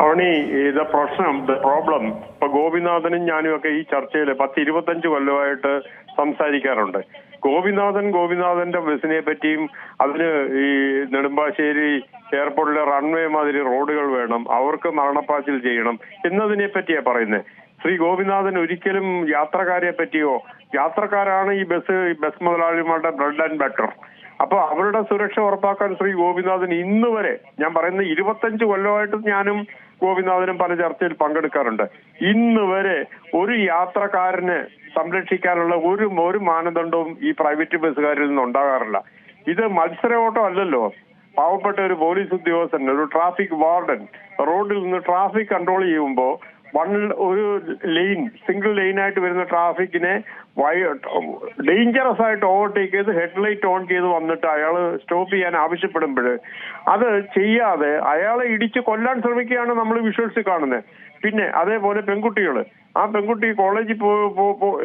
അവണി ഇത് പ്രശ്നം പ്രോബ്ലം. ഇപ്പൊ ഗോപിനാഥനും ഞാനും ഒക്കെ ഈ ചർച്ചയിൽ പത്ത് ഇരുപത്തഞ്ച് കൊല്ലമായിട്ട് സംസാരിക്കാറുണ്ട്. ഗോപിനാഥൻ ഗോപിനാഥന്റെ ബസ്സിനെ പറ്റിയും അതിന് ഈ നെടുമ്പാശ്ശേരി എയർപോർട്ടിലെ റൺവേ മാതിരി റോഡുകൾ വേണം അവർക്ക് മരണപ്പാച്ചിൽ ചെയ്യണം എന്നതിനെ പറ്റിയാ പറയുന്നത് ശ്രീ ഗോപിനാഥൻ ഒരിക്കലും യാത്രക്കാരെ പറ്റിയോ യാത്രക്കാരാണ് ഈ ബസ് ബസ് മുതലാളിമാരുടെ ബ്രെഡ് ആൻഡ് ബട്ടർ. അപ്പൊ അവരുടെ സുരക്ഷ ഉറപ്പാക്കാൻ ശ്രീ ഗോപിനാഥൻ ഇന്ന് വരെ ഞാൻ പറയുന്ന ഇരുപത്തഞ്ച് കൊല്ലമായിട്ട് ഞാനും ഗോപിനാഥനും പല ചർച്ചയിൽ പങ്കെടുക്കാറുണ്ട്. ഇന്ന് വരെ ഒരു യാത്രക്കാരന് സംരക്ഷിക്കാനുള്ള ഒരു ഒരു മാനദണ്ഡവും ഈ പ്രൈവറ്റ് ബസ്സുകാരിൽ നിന്ന് ഉണ്ടാകാറില്ല. ഇത് മത്സര ഓട്ടം അല്ലല്ലോ. പാവപ്പെട്ട ഒരു പോലീസ് ഉദ്യോഗസ്ഥൻ ഒരു ട്രാഫിക് വാർഡൻ റോഡിൽ നിന്ന് ട്രാഫിക് കൺട്രോൾ ചെയ്യുമ്പോൾ വൺ ഒരു ലെയിൻ സിംഗിൾ ലൈനായിട്ട് വരുന്ന ട്രാഫിക്കിനെ ഡേഞ്ചറസ് ആയിട്ട് ഓവർടേക്ക് ചെയ്ത് ഹെഡ്ലൈറ്റ് ഓൺ ചെയ്ത് വന്നിട്ട് അയാൾ സ്റ്റോപ്പ് ചെയ്യാൻ ആവശ്യപ്പെടുമ്പോൾ അത് ചെയ്യാതെ അയാളെ ഇടിച്ച് കൊല്ലാൻ ശ്രമിക്കുകയാണ് നമ്മൾ വിഷ്വൽസ് കാണുന്നത് പിന്നെ അതേപോലെ പെൺകുട്ടികൾ ആ പെൺകുട്ടി കോളേജിൽ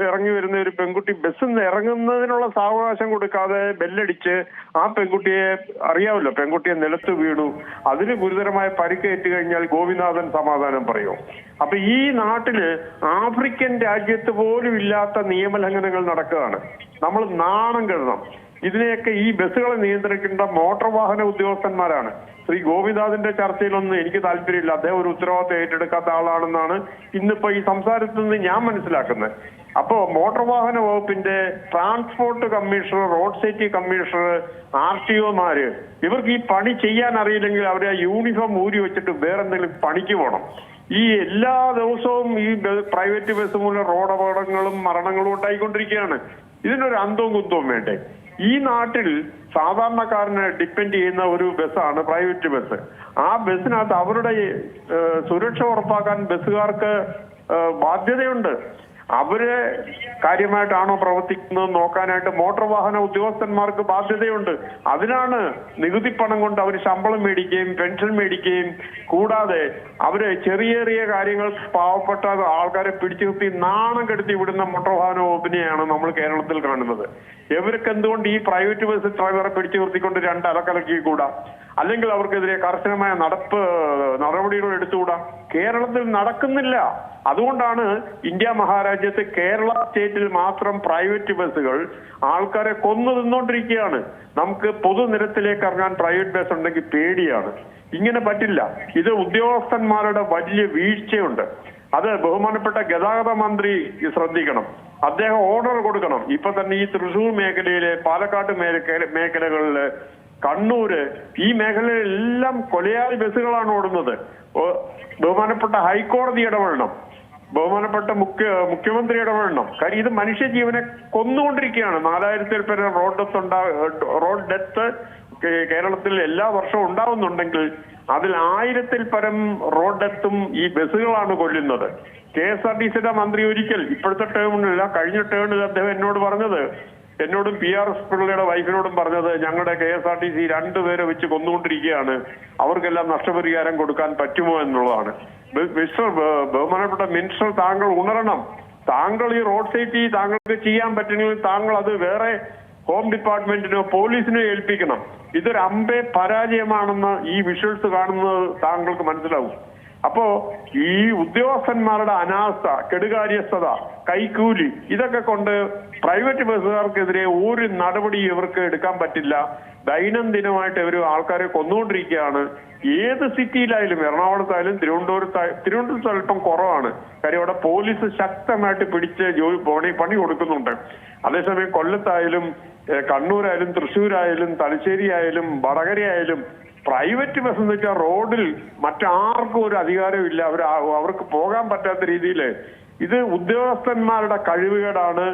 ഇറങ്ങി വരുന്ന ഒരു പെൺകുട്ടി ബസ്സിൽ നിന്ന് ഇറങ്ങുന്നതിനുള്ള സാവകാശം കൊടുക്കാതെ ബെല്ലടിച്ച് ആ പെൺകുട്ടിയെ അറിയാമല്ലോ പെൺകുട്ടിയെ നിലത്ത് വീണു. അതിന് ഗുരുതരമായ പരിക്കേറ്റ് കഴിഞ്ഞാൽ ഗോപിനാഥൻ സമാധാനം പറയും. അപ്പൊ ഈ നാട്ടിൽ ആഫ്രിക്കൻ രാജ്യത്ത് പോലും ഇല്ലാത്ത നിയമലംഘനങ്ങൾ നടക്കുകയാണ്. നമ്മൾ നാണം കരുതണം ഇതിനെയൊക്കെ ഈ ബസ്സുകളെ നിയന്ത്രിക്കേണ്ട മോട്ടോർ വാഹന ഉദ്യോഗസ്ഥന്മാരാണ്. ശ്രീ ഗോപിനാഥിന്റെ ചർച്ചയിലൊന്നും എനിക്ക് താല്പര്യമില്ല. അദ്ദേഹം ഒരു ഉത്തരവാദിത്വം ഏറ്റെടുക്കാത്ത ആളാണെന്നാണ് ഇന്നിപ്പോ ഈ സംസാരത്തിൽ നിന്ന് ഞാൻ മനസ്സിലാക്കുന്നത്. അപ്പോ മോട്ടോർ വാഹന വകുപ്പിന്റെ transport commissioner road safety commissioner R T ഒമാര് ഇവർക്ക് ഈ പണി ചെയ്യാൻ അറിയില്ലെങ്കിൽ അവരെ യൂണിഫോം ഊരി വെച്ചിട്ട് വേറെന്തെങ്കിലും പണിക്ക് പോകണം ഈ എല്ലാ ദിവസവും ഈ പ്രൈവറ്റ് ബസ് മൂലം റോഡ് അപകടങ്ങളും മരണങ്ങളും ഉണ്ടായിക്കൊണ്ടിരിക്കുകയാണ്. ഇതിനൊരു അന്തവും കുന്തവും വേണ്ടേ? ഈ നാട്ടിൽ സാധാരണക്കാരനെ ഡിപ്പെൻഡ് ചെയ്യുന്ന ഒരു ബസ്സാണ് പ്രൈവറ്റ് ബസ്. ആ ബസ്സിനകത്ത് അവരുടെ സുരക്ഷ ഉറപ്പാക്കാൻ ബസ്സുകാർക്ക് ബാധ്യതയുണ്ട്. അവർ കാര്യമായിട്ടാണോ പ്രവർത്തിക്കുന്നത് നോക്കാനായിട്ട് മോട്ടോർ വാഹന ഉദ്യോഗസ്ഥന്മാർക്ക് ബാധ്യതയുണ്ട്. അതിനാണ് നികുതി പണം കൊണ്ട് അവർ ശമ്പളം മേടിക്കുകയും പെൻഷൻ മേടിക്കുകയും കൂടാതെ അവർ ചെറിയ ചെറിയ കാര്യങ്ങൾ പാവപ്പെട്ട ആൾക്കാരെ പിടിച്ചു നാണം കെടുത്തി വിടുന്ന മോട്ടോർ വാഹന വകുപ്പിനെയാണ് നമ്മൾ കേരളത്തിൽ കാണുന്നത്. ഇവർക്ക് എന്തുകൊണ്ട് ഈ പ്രൈവറ്റ് ബസ് ഡ്രൈവറെ പിടിച്ചു നിർത്തിക്കൊണ്ട് രണ്ട് അലക്കലക്കി കൂടാ അല്ലെങ്കിൽ അവർക്കെതിരെ കർശനമായ നടപ്പ് നടപടികൾ എടുത്തുകൂടാ? കേരളത്തിൽ നടക്കുന്നില്ല. അതുകൊണ്ടാണ് ഇന്ത്യ മഹാരാജ്യത്ത് കേരള സ്റ്റേറ്റിൽ മാത്രം പ്രൈവറ്റ് ബസ്സുകൾ ആൾക്കാരെ കൊന്നു തിന്നോണ്ടിരിക്കുകയാണ്. നമുക്ക് പൊതുനിരത്തിലേക്ക് ഇറങ്ങാൻ പ്രൈവറ്റ് ബസ് ഉണ്ടെങ്കിൽ പേടിയാണ്. ഇങ്ങനെ പറ്റില്ല. ഇത് ഉദ്യോഗസ്ഥന്മാരുടെ വലിയ വീഴ്ചയുണ്ട്. അത് ബഹുമാനപ്പെട്ട ഗതാഗത മന്ത്രി ശ്രദ്ധിക്കണം. അദ്ദേഹം ഓർഡർ കൊടുക്കണം. ഇപ്പൊ തന്നെ ഈ തൃശൂർ മേഖലയിലെ പാലക്കാട് മേഖല മേഖലകളിൽ കണ്ണൂര്. ഈ മേഖലയിലെല്ലാം കൊലയാളി ബസ്സുകളാണ് ഓടുന്നത്. ബഹുമാനപ്പെട്ട ഹൈക്കോടതി ഇടപെടണം. ബഹുമാനപ്പെട്ട മുഖ്യ മുഖ്യമന്ത്രി ഇടപെടണം. കാര്യം ഇത് മനുഷ്യജീവനെ കൊന്നുകൊണ്ടിരിക്കുകയാണ്. നാലായിരത്തിൽ പേരെ റോഡ് ഡെത്ത് ഉണ്ടാ റോഡ് ഡെത്ത് കേരളത്തിൽ എല്ലാ വർഷവും ഉണ്ടാവുന്നുണ്ടെങ്കിൽ അതിൽ ആയിരത്തിൽ പരം റോഡ് ഡെത്തും ഈ ബസ്സുകളാണ് കൊല്ലുന്നത്. കെ എസ് ആർ ടി സിയുടെ മന്ത്രി ഒരിക്കൽ ഇപ്പോഴത്തെ ടേമിലല്ല കഴിഞ്ഞ ടേമിൽ അദ്ദേഹം എന്നോട് പറഞ്ഞത് എന്നോടും പി ആർ എസ് പിള്ളയുടെ വൈഫിനോടും പറഞ്ഞത് ഞങ്ങളുടെ K S R T C രണ്ടുപേരെ വെച്ച് കൊന്നുകൊണ്ടിരിക്കുകയാണ്. അവർക്കെല്ലാം നഷ്ടപരിഹാരം കൊടുക്കാൻ പറ്റുമോ എന്നുള്ളതാണ്. മിസ്റ്റർ ബഹുമാനപ്പെട്ട മിനിസ്റ്റർ താങ്കൾ ഉണരണം. താങ്കൾ ഈ റോഡ് സേഫ്റ്റി താങ്കൾക്ക് ചെയ്യാൻ പറ്റണമെങ്കിൽ താങ്കൾ അത് വേറെ ഹോം ഡിപ്പാർട്ട്മെന്റിനോ പോലീസിനോ ഏൽപ്പിക്കണം. ഇതൊരു അമ്പേ പരാജയമാണെന്ന് ഈ വിഷ്വൽസ് കാണുന്നത് താങ്കൾക്ക് മനസ്സിലാവും. അപ്പോ ഈ ഉദ്യോഗസ്ഥന്മാരുടെ അനാസ്ഥ കെടുകാര്യസ്ഥത കൈക്കൂലി ഇതൊക്കെ കൊണ്ട് പ്രൈവറ്റ് ബസ്സുകാർക്കെതിരെ ഒരു നടപടി ഇവർക്ക് എടുക്കാൻ പറ്റില്ല. ദൈനംദിനമായിട്ട് ഇവർ ആൾക്കാരെ കൊന്നുകൊണ്ടിരിക്കുകയാണ് ഏത് സിറ്റിയിലായാലും എറണാകുളത്തായാലും തിരുവനന്തപുരത്തായാലും തിരുവനന്തപുരത്ത് അല്പം കുറവാണ്. കാര്യം അവിടെ പോലീസ് ശക്തമായിട്ട് പിടിച്ച് ജോലി പണി പണി കൊടുക്കുന്നുണ്ട്. അതേസമയം കൊല്ലത്തായാലും കണ്ണൂരായാലും തൃശ്ശൂരായാലും തലശ്ശേരി ആയാലും വടകര ആയാലും പ്രൈവറ്റ് ബസ് എന്ന് വെച്ചാൽ റോഡിൽ മറ്റാർക്കും ഒരു അധികാരമില്ല അവർ അവർക്ക് പോകാൻ പറ്റാത്ത രീതിയിൽ ഇത് ഉദ്യോഗസ്ഥന്മാരുടെ കഴിവുകേടാണ്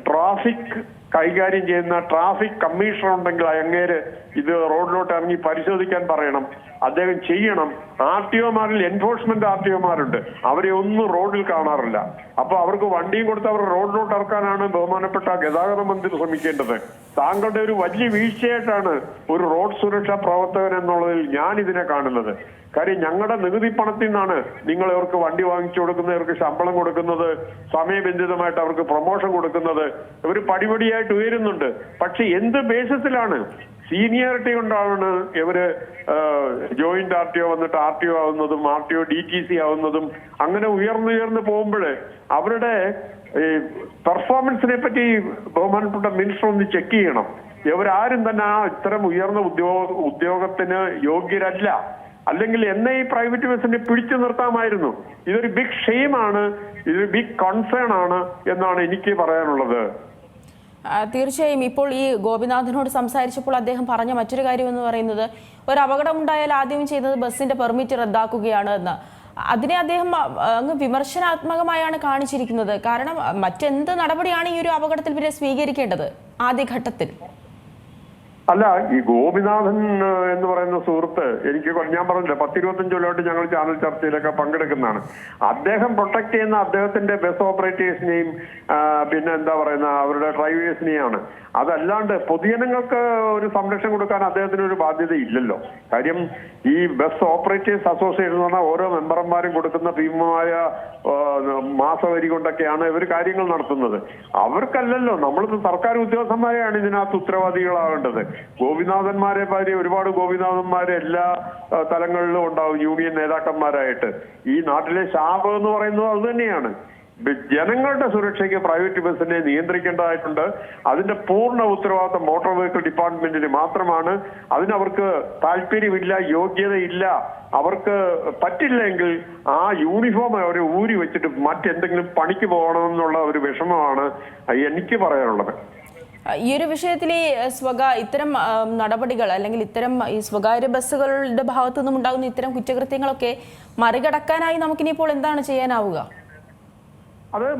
ട്രാഫിക് കൈകാര്യം ചെയ്യുന്ന ട്രാഫിക് കമ്മീഷണർ ഉണ്ടെങ്കിൽ അങ്ങേര് ഇത് റോഡിലോട്ട് ഇറങ്ങി പരിശോധിക്കാൻ പറയണം. അദ്ദേഹം ചെയ്യണം. ആർ ടി ഒമാരിൽ എൻഫോഴ്സ്മെന്റ് ആർ ടി ഒമാരുണ്ട്. അവരെ ഒന്നും റോഡിൽ കാണാറില്ല. അപ്പൊ അവർക്ക് വണ്ടിയും കൊടുത്ത് അവർ റോഡിലോട്ട് ഇറക്കാനാണ് ബഹുമാനപ്പെട്ട ഗതാഗത മന്ത്രി ശ്രമിക്കേണ്ടത്. താങ്കളുടെ ഒരു വലിയ വീഴ്ചയായിട്ടാണ് ഒരു റോഡ് സുരക്ഷാ പ്രവർത്തകൻ എന്നുള്ളതിൽ ഞാൻ ഇതിനെ കാണുന്നത്. കാര്യം ഞങ്ങളുടെ നികുതി പണത്തിൽ നിന്നാണ് നിങ്ങൾ ഇവർക്ക് വണ്ടി വാങ്ങിച്ചു കൊടുക്കുന്നത് ഇവർക്ക് ശമ്പളം കൊടുക്കുന്നത് സമയബന്ധിതമായിട്ട് അവർക്ക് പ്രൊമോഷൻ കൊടുക്കുന്നത്. ഇവർ പടിപടിയായിട്ട് ആയിട്ട് ഉയരുന്നുണ്ട്. പക്ഷെ എന്ത് ബേസിസിലാണ് സീനിയോറിറ്റി കൊണ്ടാണ് ഇവർ ജോയിന്റ് ആർ ടി ഒ വന്നിട്ട് R T O ആവുന്നതും R T O D T C ആവുന്നതും അങ്ങനെ ഉയർന്നുയർന്ന് പോകുമ്പോൾ അവരുടെ പെർഫോമൻസിനെ പറ്റി ബഹുമാനപ്പെട്ട മിനിസ്റ്റർ ഒന്ന് ചെക്ക് ചെയ്യണം. ഇവരാരും തന്നെ ആ ഇത്തരം ഉയർന്ന ഉദ്യോഗ ഉദ്യോഗത്തിന് യോഗ്യരല്ല. അല്ലെങ്കിൽ എന്നെ ഈ പ്രൈവറ്റ് ബസ്സിനെ പിടിച്ചു നിർത്താമായിരുന്നു. ഇതൊരു ബിഗ് ഷെയിമാണ് ഇതൊരു ബിഗ് കൺസേൺ ആണ് എന്നാണ് എനിക്ക് പറയാനുള്ളത്. തീർച്ചയായും ഇപ്പോൾ ഈ ഗോപിനാഥനോട് സംസാരിച്ചപ്പോൾ അദ്ദേഹം പറഞ്ഞ മറ്റൊരു കാര്യം എന്ന് പറയുന്നത് ഒരു അപകടമുണ്ടായാൽ ആദ്യം ചെയ്യുന്നത് ബസ്സിന്റെ പെർമിറ്റ് റദ്ദാക്കുകയാണ് എന്ന്. അതിനെ അദ്ദേഹം അങ്ങ് വിമർശനാത്മകമായാണ് കാണിച്ചിരിക്കുന്നത്. കാരണം മറ്റെന്ത് നടപടിയാണ് ഈ ഒരു അപകടത്തിൽ പിന്നെ സ്വീകരിക്കേണ്ടത് ആദ്യഘട്ടത്തിൽ? അല്ല ഈ ഗോപിനാഥൻ എന്ന് പറയുന്ന സുഹൃത്ത് എനിക്ക് ഞാൻ പറഞ്ഞില്ല പത്തിരുപത്തഞ്ച് കൊല്ലമായിട്ട് ഞങ്ങൾ ചാനൽ ചർച്ചയിലൊക്കെ പങ്കെടുക്കുന്നതാണ്. അദ്ദേഹം പ്രൊട്ടക്ട് ചെയ്യുന്ന അദ്ദേഹത്തിന്റെ ബസ് ഓപ്പറേറ്റേഴ്സിനെയും പിന്നെ എന്താ പറയുന്ന അവരുടെ ഡ്രൈവേഴ്സിനെയാണ് അതല്ലാണ്ട് പൊതുജനങ്ങൾക്ക് ഒരു സംരക്ഷണം കൊടുക്കാൻ അദ്ദേഹത്തിന് ഒരു ബാധ്യത ഇല്ലല്ലോ കാര്യം ഈ ബസ് ഓപ്പറേറ്റേഴ്സ് അസോസിയേഷൻ എന്ന് പറഞ്ഞാൽ ഓരോ മെമ്പർമാരും കൊടുക്കുന്ന ഭീമമായ മാസവരി കൊണ്ടൊക്കെയാണ് ഇവർ കാര്യങ്ങൾ നടത്തുന്നത്. അവർക്കല്ലല്ലോ നമ്മൾ സർക്കാർ ഉദ്യോഗസ്ഥന്മാരെയാണ് ഇതിനകത്ത് ഉത്തരവാദികളാവേണ്ടത്. ഗോപിനാഥന്മാരെ പാരി ഒരുപാട് ഗോപിനാഥന്മാരെ എല്ലാ തലങ്ങളിലും ഉണ്ടാവും യൂണിയൻ നേതാക്കന്മാരായിട്ട്. ഈ നാട്ടിലെ ശാപം എന്ന് പറയുന്നത് അത് തന്നെയാണ്. ജനങ്ങളുടെ സുരക്ഷയ്ക്ക് പ്രൈവറ്റ് ബസ്സിനെ നിയന്ത്രിക്കേണ്ടതായിട്ടുണ്ട്. അതിന്റെ പൂർണ ഉത്തരവാദിത്തം മോട്ടോർ വെഹിക്കിൾ ഡിപ്പാർട്ട്മെന്റിന് മാത്രമാണ്. അതിനവർക്ക് താല്പര്യമില്ല യോഗ്യതയില്ല അവർക്ക് പറ്റില്ലെങ്കിൽ ആ യൂണിഫോം അവരെ ഊരി വെച്ചിട്ട് മറ്റെന്തെങ്കിലും പണിക്ക് പോകണമെന്നുള്ള ഒരു വിഷമമാണ് എനിക്ക് പറയാനുള്ളത്. ഈ ഒരു വിഷയത്തിൽ ഈ സ്വകാ ഇത്തരം നടപടികൾ അല്ലെങ്കിൽ ഇത്തരം ഈ സ്വകാര്യ ബസ്സുകളുടെ ഭാഗത്തു നിന്നും ഉണ്ടാകുന്ന ഇത്തരം കുറ്റകൃത്യങ്ങളൊക്കെ മറികടക്കാനായി നമുക്കിനിപ്പോൾ എന്താണ് ചെയ്യാനാവുക? അതെ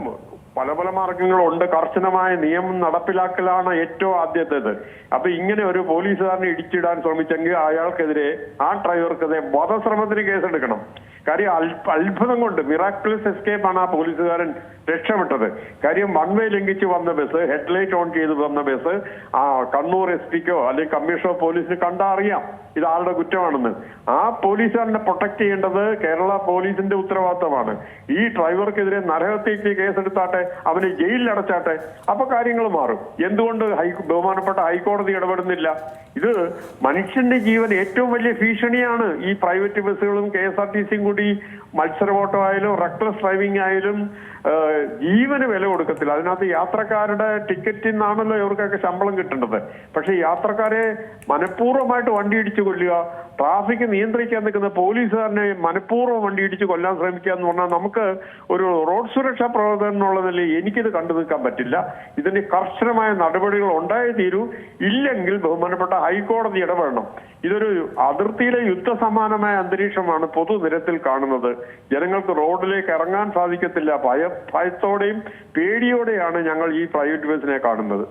പല പല മാർഗങ്ങളുണ്ട്. കർശനമായ നിയമം നടപ്പിലാക്കലാണ് ഏറ്റവും ആദ്യത്തേത്. അപ്പൊ ഇങ്ങനെ ഒരു പോലീസുകാരനെ ഇടിച്ചിടാൻ ശ്രമിച്ചെങ്കിൽ അയാൾക്കെതിരെ ആ ഡ്രൈവർക്കെതിരെ വധശ്രമത്തിന് കേസെടുക്കണം. കാര്യം അത്ഭുതം കൊണ്ട് മിറാക്കിൾസ് എസ്കേപ്പ് ആണ് ആ പോലീസുകാരൻ രക്ഷപ്പെട്ടത്. കാര്യം വൺ വേ ലംഘിച്ച് വന്ന ബസ് ഹെഡ് ലൈറ്റ് ഓൺ ചെയ്ത് വന്ന ബസ് ആ കണ്ണൂർ എസ് പിക്കോ അല്ലെങ്കിൽ കമ്മീഷണർ പോലീസിന് കണ്ടാ അറിയാം ഇത് ആളുടെ കുറ്റമാണെന്ന്. ആ പോലീസുകാരനെ പ്രൊട്ടക്ട് ചെയ്യേണ്ടത് കേരള പോലീസിന്റെ ഉത്തരവാദിത്തമാണ്. ഈ ഡ്രൈവർക്കെതിരെ നരഹത്യക്ക് കേസെടുത്താട്ടെ അവനെ ജയിലിൽ അടച്ചാട്ടെ അപ്പൊ കാര്യങ്ങൾ മാറും. എന്തുകൊണ്ട് ഹൈ ബഹുമാനപ്പെട്ട ഹൈക്കോടതി ഇടപെടുന്നില്ല? ഇത് മനുഷ്യന്റെ ജീവൻ ഏറ്റവും വലിയ ഭീഷണിയാണ് ഈ പ്രൈവറ്റ് ബസ്സുകളും കെ എസ് ആർ ടി സിയും കൂടി മത്സരവോട്ടമായാലും റെക്ലസ് ഡ്രൈവിംഗ് ആയാലും ജീവന് വില കൊടുക്കത്തില്ല. അതിനകത്ത് യാത്രക്കാരുടെ ടിക്കറ്റിൽ നിന്നാണല്ലോ ഇവർക്കൊക്കെ ശമ്പളം കിട്ടേണ്ടത്. പക്ഷെ യാത്രക്കാരെ മനഃപൂർവമായിട്ട് വണ്ടി ഇടിച്ചു കൊല്ലുക ട്രാഫിക് നിയന്ത്രിക്കാൻ നിൽക്കുന്ന പോലീസുകാരനെ മനഃപൂർവം വണ്ടി ഇടിച്ച് കൊല്ലാൻ ശ്രമിക്കുക എന്ന് പറഞ്ഞാൽ നമുക്ക് ഒരു റോഡ് സുരക്ഷാ പ്രവർത്തനം എന്നുള്ള നിലയിൽ എനിക്കിത് കണ്ടു നിൽക്കാൻ പറ്റില്ല. ഇതിന് കർശനമായ നടപടികൾ ഉണ്ടായേ തീരൂ. ഇല്ലെങ്കിൽ ബഹുമാനപ്പെട്ട ഹൈക്കോടതി ഇടപെടണം. ഇതൊരു അതിർത്തിയിലെ യുദ്ധസമാനമായ അന്തരീക്ഷമാണ് പൊതുനിരത്തിൽ കാണുന്നത്. ജനങ്ങൾക്ക് റോഡിലേക്ക് ഇറങ്ങാൻ സാധിക്കത്തില്ല. ഭയ ഭയത്തോടെയും പേടിയോടെയാണ് ഞങ്ങൾ ഈ പ്രൈവറ്റ് ബസ്സിനെ കാണുന്നത്.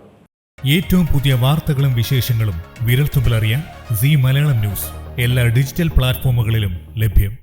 ഏറ്റവും പുതിയ വാർത്തകളും വിശേഷങ്ങളും വിരൽത്തുമ്പിലറിയാൻ സി മലയാളം ന്യൂസ്. എല്ലാ ഡിജിറ്റൽ പ്ലാറ്റ്ഫോമുകളിലും ലഭ്യം.